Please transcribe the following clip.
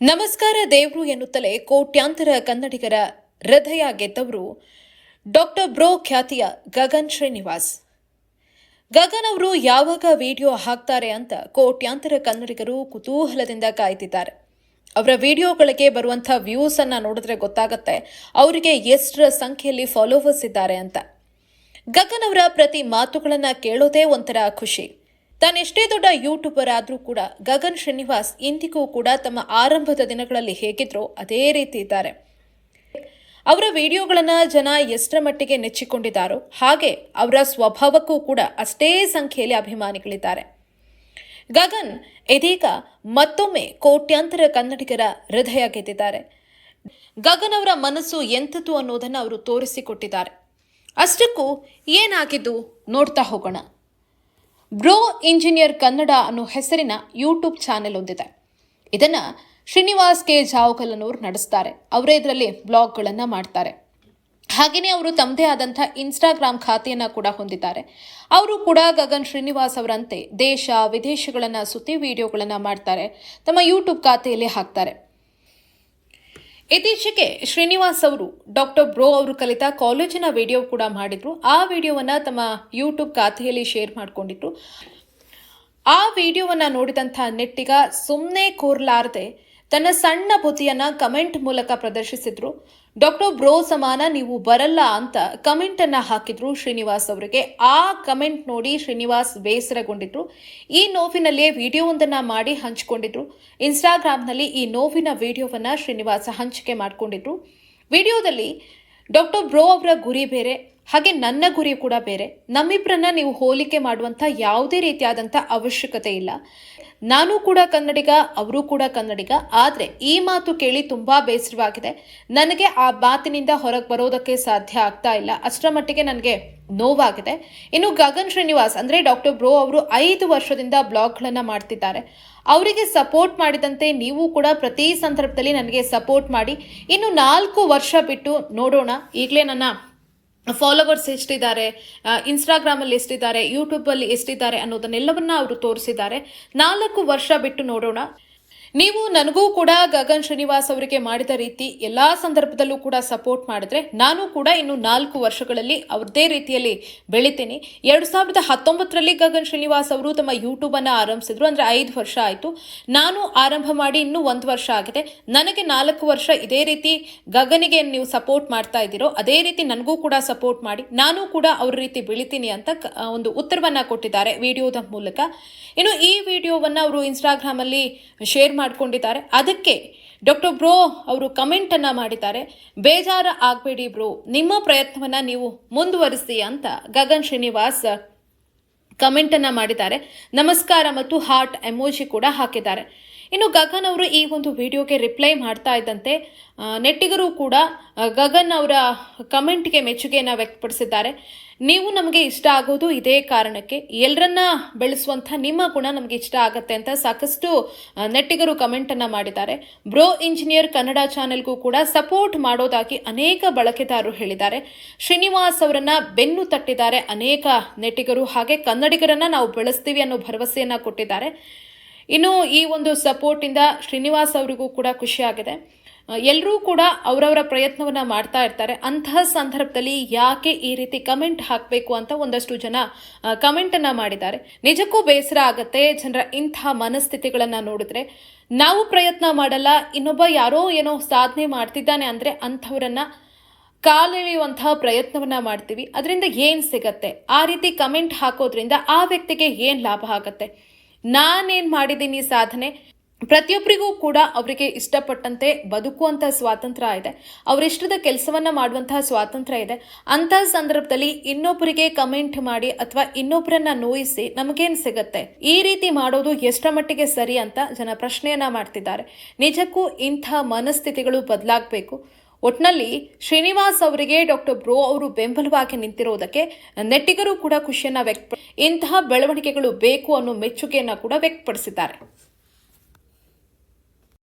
ನಮಸ್ಕಾರ ದೇವರು ಎನ್ನುತ್ತಲೇ ಕೋಟ್ಯಾಂತರ ಕನ್ನಡಿಗರ ಹೃದಯ ಗೆದ್ದವರು ಡಾಕ್ಟರ್ ಬ್ರೋ ಖ್ಯಾತಿಯ ಗಗನ್ ಶ್ರೀನಿವಾಸ್. ಗಗನ್ ಅವರು ಯಾವಾಗ ವಿಡಿಯೋ ಹಾಕ್ತಾರೆ ಅಂತ ಕೋಟ್ಯಾಂತರ ಕನ್ನಡಿಗರು ಕುತೂಹಲದಿಂದ ಕಾಯ್ತಿದ್ದಾರೆ. ಅವರ ವಿಡಿಯೋಗಳಿಗೆ ಬರುವಂಥ ವ್ಯೂಸ್ ಅನ್ನ ನೋಡಿದ್ರೆ ಗೊತ್ತಾಗುತ್ತೆ ಅವರಿಗೆ ಎಷ್ಟರ ಸಂಖ್ಯೆಯಲ್ಲಿ ಫಾಲೋವರ್ಸ್ ಇದ್ದಾರೆ ಅಂತ. ಗಗನ್ ಅವರ ಪ್ರತಿ ಮಾತುಗಳನ್ನು ಕೇಳೋದೇ ಒಂಥರ ಖುಷಿ. ತಾನೆಷ್ಟೇ ದೊಡ್ಡ ಯೂಟ್ಯೂಬರ್ ಆದರೂ ಕೂಡ ಗಗನ್ ಶ್ರೀನಿವಾಸ್ ಇಂದಿಗೂ ಕೂಡ ತಮ್ಮ ಆರಂಭದ ದಿನಗಳಲ್ಲಿ ಹೇಗಿದ್ರೋ ಅದೇ ರೀತಿ ಇದ್ದಾರೆ. ಅವರ ವಿಡಿಯೋಗಳನ್ನು ಜನ ಎಷ್ಟರ ಮಟ್ಟಿಗೆ ನೆಚ್ಚಿಕೊಂಡಿದ್ದಾರೋ ಹಾಗೆ ಅವರ ಸ್ವಭಾವಕ್ಕೂ ಕೂಡ ಅಷ್ಟೇ ಸಂಖ್ಯೆಯಲ್ಲಿ ಅಭಿಮಾನಿಗಳಿದ್ದಾರೆ. ಗಗನ್ ಇದೀಗ ಮತ್ತೊಮ್ಮೆ ಕೋಟ್ಯಾಂತರ ಕನ್ನಡಿಗರ ಹೃದಯ ಗೆದ್ದಿದ್ದಾರೆ. ಗಗನ್ ಅವರ ಮನಸ್ಸು ಎಂಥದ್ದು ಅನ್ನೋದನ್ನು ಅವರು ತೋರಿಸಿಕೊಟ್ಟಿದ್ದಾರೆ. ಅಷ್ಟಕ್ಕೂ ಏನಾಗಿದ್ದು ನೋಡ್ತಾ ಹೋಗೋಣ. ಬ್ರೋ ಇಂಜಿನಿಯರ್ ಕನ್ನಡ ಅನ್ನೋ ಹೆಸರಿನ ಯೂಟ್ಯೂಬ್ ಚಾನೆಲ್ ಹೊಂದಿದೆ ಇದನ್ನ ಶ್ರೀನಿವಾಸ್ ಕೆ. ಜಾವಕಲನವರು ನಡೆಸ್ತಾರೆ. ಅವರೇ ಇದರಲ್ಲಿ ಬ್ಲಾಗ್ಗಳನ್ನು ಮಾಡ್ತಾರೆ. ಹಾಗೆಯೇ ಅವರು ತಮ್ಮದೇ ಆದಂಥ ಇನ್ಸ್ಟಾಗ್ರಾಮ್ ಖಾತೆಯನ್ನು ಕೂಡ ಹೊಂದಿದ್ದಾರೆ. ಅವರು ಕೂಡ ಗಗನ್ ಶ್ರೀನಿವಾಸ್ ಅವರಂತೆ ದೇಶ, ವಿದೇಶಗಳನ್ನು ಸುತ್ತಿ ವಿಡಿಯೋಗಳನ್ನು ಮಾಡ್ತಾರೆ. ತಮ್ಮ ಯೂಟ್ಯೂಬ್ ಖಾತೆಯಲ್ಲಿ ಹಾಕ್ತಾರೆ. ಇತ್ತೀಚೆಗೆ ಶ್ರೀನಿವಾಸ್ ಅವರು ಡಾಕ್ಟರ್ ಬ್ರೋ ಅವರು ಕಲಿತ ಕಾಲೇಜಿನ ವಿಡಿಯೋ ಕೂಡ ಮಾಡಿದ್ರು. ಆ ವಿಡಿಯೋವನ್ನ ತಮ್ಮ ಯೂಟ್ಯೂಬ್ ಖಾತೆಯಲ್ಲಿ ಶೇರ್ ಮಾಡಿಕೊಂಡಿದ್ರು. ಆ ವಿಡಿಯೋವನ್ನ ನೋಡಿದಂಥ ನೆಟ್ಟಿಗ ಸುಮ್ಮನೆ ಕೂರ್ಲಾರದೆ ತನ್ನ ಸಣ್ಣ ಬುದ್ಧಿಯನ್ನ ಕಮೆಂಟ್ ಮೂಲಕ ಪ್ರದರ್ಶಿಸಿದ್ರು. ಡಾಕ್ಟರ್ ಬ್ರೋ ಸಮಾನ, ನೀವು ಬರಲ್ಲ ಅಂತ ಕಮೆಂಟ್ ಅನ್ನ ಹಾಕಿದ್ರು ಶ್ರೀನಿವಾಸ್ ಅವರಿಗೆ. ಆ ಕಮೆಂಟ್ ನೋಡಿ ಶ್ರೀನಿವಾಸ್ ಬೇಸರಗೊಂಡಿದ್ರು. ಈ ನೋವಿನಲ್ಲಿಯೇ ವಿಡಿಯೋವೊಂದನ್ನ ಮಾಡಿ ಹಂಚಿಕೊಂಡಿದ್ರು. ಇನ್ಸ್ಟಾಗ್ರಾಮ್ನಲ್ಲಿ ಈ ನೋವಿನ ವಿಡಿಯೋವನ್ನ ಶ್ರೀನಿವಾಸ ಹಂಚಿಕೆ ಮಾಡಿಕೊಂಡಿದ್ರು. ವಿಡಿಯೋದಲ್ಲಿ ಡಾಕ್ಟರ್ ಬ್ರೋ ಅವರ ಗುರಿ ಬೇರೆ ಹಾಗೆ ನನ್ನ ಗುರಿ ಕೂಡ ಬೇರೆ. ನಮ್ಮಿಬ್ಬರನ್ನ ನೀವು ಹೋಲಿಕೆ ಮಾಡುವಂಥ ಯಾವುದೇ ರೀತಿಯಾದಂಥ ಅವಶ್ಯಕತೆ ಇಲ್ಲ. ನಾನು ಕೂಡ ಕನ್ನಡಿಗ, ಅವರು ಕೂಡ ಕನ್ನಡಿಗ. ಆದರೆ ಈ ಮಾತು ಕೇಳಿ ತುಂಬಾ ಬೇಸರವಾಗಿದೆ. ನನಗೆ ಆ ಮಾತಿನಿಂದ ಹೊರಗೆ ಬರೋದಕ್ಕೆ ಸಾಧ್ಯ ಆಗ್ತಾ ಇಲ್ಲ. ಅಷ್ಟರ ಮಟ್ಟಿಗೆ ನನಗೆ ನೋವಾಗಿದೆ. ಇನ್ನು ಗಗನ್ ಶ್ರೀನಿವಾಸ್ ಅಂದ್ರೆ ಡಾಕ್ಟರ್ ಬ್ರೋ ಅವರು ಐದು ವರ್ಷದಿಂದ ಬ್ಲಾಗ್ಗಳನ್ನು ಮಾಡ್ತಿದ್ದಾರೆ. ಅವರಿಗೆ ಸಪೋರ್ಟ್ ಮಾಡಿದಂತೆ ನೀವು ಕೂಡ ಪ್ರತಿ ಸಂದರ್ಭದಲ್ಲಿ ನನಗೆ ಸಪೋರ್ಟ್ ಮಾಡಿ. ಇನ್ನು ನಾಲ್ಕು ವರ್ಷ ಬಿಟ್ಟು ನೋಡೋಣ. ಈಗಲೇ ನನ್ನ ಫಾಲೋವರ್ಸ್ ಎಷ್ಟಿದ್ದಾರೆ? ಇನ್ಸ್ಟಾಗ್ರಾಮಲ್ಲಿ ಎಷ್ಟಿದ್ದಾರೆ? ಯೂಟ್ಯೂಬಲ್ಲಿ ಎಷ್ಟಿದ್ದಾರೆ ಅನ್ನೋದನ್ನೆಲ್ಲವನ್ನ ಅವರು ತೋರಿಸಿದ್ದಾರೆ. ನಾಲ್ಕು ವರ್ಷ ಬಿಟ್ಟು ನೋಡೋಣ. ನೀವು ನನಗೂ ಕೂಡ ಗಗನ್ ಶ್ರೀನಿವಾಸ್ ಅವರಿಗೆ ಮಾಡಿದ ರೀತಿ ಎಲ್ಲಾ ಸಂದರ್ಭದಲ್ಲೂ ಕೂಡ ಸಪೋರ್ಟ್ ಮಾಡಿದ್ರೆ ನಾನು ಕೂಡ ಇನ್ನು ನಾಲ್ಕು ವರ್ಷಗಳಲ್ಲಿ ಅವ್ರದೇ ರೀತಿಯಲ್ಲಿ ಬೆಳಿತೀನಿ. ಎರಡು ಸಾವಿರದ ಹತ್ತೊಂಬತ್ತರಲ್ಲಿ ಗಗನ್ ಶ್ರೀನಿವಾಸ್ ಅವರು ತಮ್ಮ ಯೂಟ್ಯೂಬ್ ಅನ್ನ ಆರಂಭಿಸಿದ್ರು. ಅಂದ್ರೆ ಐದು ವರ್ಷ ಆಯಿತು. ನಾನು ಆರಂಭ ಮಾಡಿ ಇನ್ನೂ ಒಂದು ವರ್ಷ ಆಗಿದೆ. ನನಗೆ ನಾಲ್ಕು ವರ್ಷ ಇದೇ ರೀತಿ ಗಗನಿಗೆ ನೀವು ಸಪೋರ್ಟ್ ಮಾಡ್ತಾ ಇದ್ದೀರೋ, ಅದೇ ರೀತಿ ನನಗೂ ಕೂಡ ಸಪೋರ್ಟ್ ಮಾಡಿ, ನಾನು ಕೂಡ ಅವ್ರ ರೀತಿ ಬೆಳಿತೀನಿ ಅಂತ ಒಂದು ಉತ್ತರವನ್ನ ಕೊಟ್ಟಿದ್ದಾರೆ ವಿಡಿಯೋದ ಮೂಲಕ. ಇನ್ನು ಈ ವಿಡಿಯೋವನ್ನ ಅವರು ಇನ್ಸ್ಟಾಗ್ರಾಮಲ್ಲಿ ಶೇರ್ ಮಾಡ್ಕೊಂಡಿದ್ದಾರೆ. ಅದಕ್ಕೆ ಡಾಕ್ಟರ್ ಬ್ರೋ ಅವರು ಕಮೆಂಟ್ ಅನ್ನ ಮಾಡಿದ್ದಾರೆ. ಬೇಜಾರ ಆಗಬೇಡಿ ಬ್ರೋ. ನಿಮ್ಮ ಪ್ರಯತ್ನವನ್ನ ನೀವು ಮುಂದುವರಿಸಿ ಅಂತ ಗಗನ್ ಶ್ರೀನಿವಾಸ್ ಕಮೆಂಟ್ ಅನ್ನ ಮಾಡಿದ್ದಾರೆ. ನಮಸ್ಕಾರ ಮತ್ತು ಹಾರ್ಟ್ ಎಮೋಜಿ ಕೂಡ ಹಾಕಿದ್ದಾರೆ. ಇನ್ನು ಗಗನ್ ಅವರು ಈ ಒಂದು ವಿಡಿಯೋಗೆ ರಿಪ್ಲೈ ಮಾಡ್ತಾ ಇದ್ದಂತೆ ನೆಟ್ಟಿಗರು ಕೂಡ ಗಗನ್ ಅವರ ಕಮೆಂಟ್ಗೆ ಮೆಚ್ಚುಗೆಯನ್ನು ವ್ಯಕ್ತಪಡಿಸಿದ್ದಾರೆ. ನೀವು ನಮಗೆ ಇಷ್ಟ ಆಗೋದು ಇದೇ ಕಾರಣಕ್ಕೆ ಎಲ್ಲರನ್ನ ಬೆಳೆಸುವಂಥ ನಿಮ್ಮ ಗುಣ ನಮಗೆ ಇಷ್ಟ ಆಗತ್ತೆ ಅಂತ ಸಾಕಷ್ಟು ನೆಟ್ಟಿಗರು ಕಮೆಂಟ್ ಅನ್ನ ಮಾಡಿದ್ದಾರೆ. ಬ್ರೋ ಇಂಜಿನಿಯರ್ ಕನ್ನಡ ಚಾನೆಲ್ಗೂ ಕೂಡ ಸಪೋರ್ಟ್ ಮಾಡೋದಾಗಿ ಅನೇಕ ಬಳಕೆದಾರರು ಹೇಳಿದ್ದಾರೆ. ಶ್ರೀನಿವಾಸ್ ಅವರನ್ನ ಬೆನ್ನು ತಟ್ಟಿದ್ದಾರೆ ಅನೇಕ ನೆಟ್ಟಿಗರು, ಹಾಗೆ ಕನ್ನಡಿಗರನ್ನ ನಾವು ಬೆಳೆಸ್ತೀವಿ ಅನ್ನೋ ಭರವಸೆಯನ್ನು ಕೊಟ್ಟಿದ್ದಾರೆ. ಇನ್ನು ಈ ಒಂದು ಸಪೋರ್ಟ್ ಇಂದ ಶ್ರೀನಿವಾಸ್ ಅವರಿಗೂ ಕೂಡ ಖುಷಿಯಾಗಿದೆ ಎಲ್ಲರೂ ಕೂಡ ಅವರವರ ಪ್ರಯತ್ನವನ್ನ ಮಾಡ್ತಾ ಇರ್ತಾರೆ. ಅಂತಹ ಸಂದರ್ಭದಲ್ಲಿ ಯಾಕೆ ಈ ರೀತಿ ಕಮೆಂಟ್ ಹಾಕಬೇಕು ಅಂತ ಒಂದಷ್ಟು ಜನ ಕಮೆಂಟ್ ಅನ್ನ ಮಾಡಿದ್ದಾರೆ. ನಿಜಕ್ಕೂ ಬೇಸರ ಆಗತ್ತೆ ಜನರ ಇಂಥ ಮನಸ್ಥಿತಿಗಳನ್ನು ನೋಡಿದ್ರೆ. ನಾವು ಪ್ರಯತ್ನ ಮಾಡಲ್ಲ, ಇನ್ನೊಬ್ಬ ಯಾರೋ ಏನೋ ಸಾಧನೆ ಮಾಡ್ತಿದ್ದಾನೆ ಅಂದ್ರೆ ಅಂಥವರನ್ನು ಕಾಲೆಳೆಯುವಂತಹ ಪ್ರಯತ್ನವನ್ನ ಮಾಡ್ತೀವಿ. ಅದರಿಂದ ಏನು ಸಿಗತ್ತೆ? ಆ ರೀತಿ ಕಮೆಂಟ್ ಹಾಕೋದ್ರಿಂದ ಆ ವ್ಯಕ್ತಿಗೆ ಏನು ಲಾಭ ಆಗತ್ತೆ? ನಾನೇನ್ ಮಾಡಿದ್ದೀನಿ ಸಾಧನೆ? ಪ್ರತಿಯೊಬ್ಬರಿಗೂ ಕೂಡ ಅವರಿಗೆ ಇಷ್ಟಪಟ್ಟಂತೆ ಬದುಕುವಂತಹ ಸ್ವಾತಂತ್ರ್ಯ ಇದೆ. ಅವರಿಷ್ಟದ ಕೆಲಸವನ್ನ ಮಾಡುವಂತಹ ಸ್ವಾತಂತ್ರ್ಯ ಇದೆ. ಅಂತಹ ಸಂದರ್ಭದಲ್ಲಿ ಇನ್ನೊಬ್ಬರಿಗೆ ಕಮೆಂಟ್ ಮಾಡಿ ಅಥವಾ ಇನ್ನೊಬ್ಬರನ್ನ ನೋಯಿಸಿ ನಮಗೇನ್ ಸಿಗತ್ತೆ? ಈ ರೀತಿ ಮಾಡೋದು ಎಷ್ಟರ ಮಟ್ಟಿಗೆ ಸರಿ ಅಂತ ಜನ ಪ್ರಶ್ನೆಯನ್ನ ಮಾಡ್ತಿದ್ದಾರೆ. ನಿಜಕ್ಕೂ ಇಂಥ ಮನಸ್ಥಿತಿಗಳು ಬದಲಾಗಬೇಕು. ಒಟ್ನಲ್ಲಿ ಶ್ರೀನಿವಾಸ್ ಅವರಿಗೆ ಡಾಕ್ಟರ್ ಬ್ರೋ ಅವರು ಬೆಂಬಲವಾಗಿ ನಿಂತಿರೋದಕ್ಕೆ ನೆಟ್ಟಿಗರು ಕೂಡ ಖುಷಿಯನ್ನ ವ್ಯಕ್ತ ಇಂತಹ ಬೆಳವಣಿಗೆಗಳು ಬೇಕು ಅನ್ನೋ ಮೆಚ್ಚುಗೆಯನ್ನ ಕೂಡ ವ್ಯಕ್ತಪಡಿಸಿದ್ದಾರೆ.